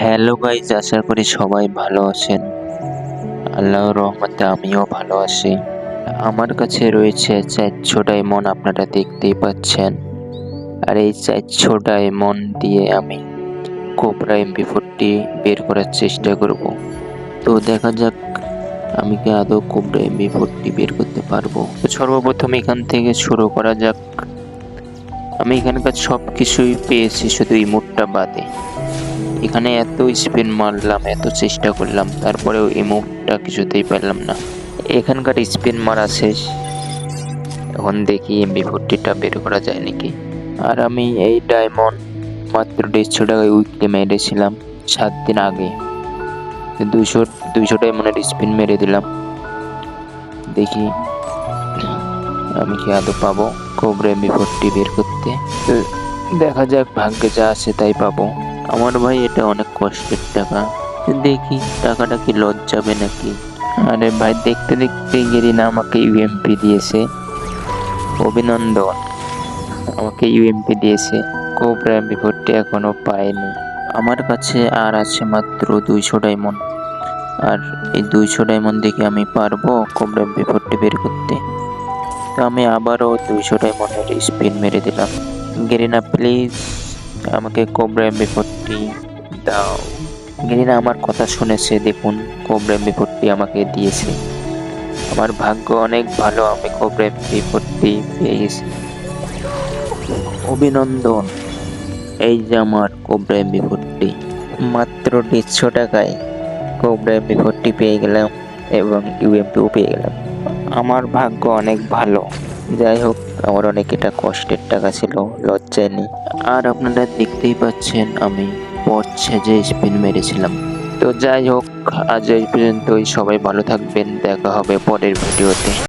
Hello guys আশা করি সবাই ভালো আছেন। আল্লাহর রহমতে আমিও ভালো আছি। আমার কাছে রয়েছে চারশো ডায়মন্ড আপনারা দেখতেই পাচ্ছেন। আর এই চারশো ডায়মন্ড দিয়ে আমি কোবরা এমপি ফোরটি বের করার চেষ্টা করব। তো দেখা যাক আমি কি আদৌ কোবরা এমপি ফোরটি বের করতে পারব। তো সর্বপ্রথম এখান থেকে শুরু করা যাক। আমি এখানকার সব কিছুই পেয়েছি, শুধু ইমোটটা বাদে। এখানে এত স্পিন মারলাম, এত চেষ্টা করলাম, তারপরেও এই মুভটা কিছুতেই পারলাম না। এখানকার স্পিন মারা শেষ। এখন দেখি এমবি ফোরটিটা বের করা যায় নাকি। আর আমি এই ডায়মন্ড মাত্র দেড়শো টাকায় উইকলি মেরেছিলাম সাত দিন আগে। দুশো দুইশো ডায়মন্ডের স্পিন মেরে দিলাম। দেখি আমি কি আদৌ পাবো কোবরা এমবি ফোরটি বের করতে। দেখা যাক ভাগ্যে যা আছে তাই পাবো। আমার ভাই এটা অনেক কষ্টের টাকা। দেখি, টাকাটা কি লজ যাবে নাকি? আরে ভাই, দেখতে দেখতে গেরিনা আমাকে ইউএমপি দিয়েছে। অভিনন্দন, আমাকে ইউএমপি দিয়েছে। কোবরা এমপি ফোরটি এখনও পাইনি আমার কাছে আর আছে মাত্র দুইশো ডায়মন্ড। আর এই দুইশো ডায়মন্ড দেখে আমি পারব কোবরা ফোরটি বের করতে। তো আমি আবারও দুইশো ডায়মন্ডের স্পিন মেরে দিলাম। Garena, please. আমাকে কোবরা এমবি ফোরটি দাও। গেরিনা আমার কথা শুনেছে, দেখুন কোবরা এমবি ফোরটি আমাকে দিয়েছে। আমার ভাগ্য অনেক ভালো, আমি কোবরা এমবি ফোরটি পেয়ে গেছি অভিনন্দন, এই যে আমার কোবরা এমবি ফোরটি মাত্র দেড়শো টাকায় কোবরা এমবি ফোরটি পেয়ে গেলাম এবং ইউএমপিও পেয়ে গেলাম। আমার ভাগ্য অনেক ভালো। যাই হোক আমার অনেক এটা কষ্টের টাকা ছিল, লজ্জায় নেই। আর আপনারা দেখতেই পাচ্ছেন, আমি পড়ছে যে স্পিন মেরেছিলাম। তো যাই হোক, আজ এই পর্যন্তই, সবাই ভালো থাকবেন, দেখা হবে পরের ভিডিওতে।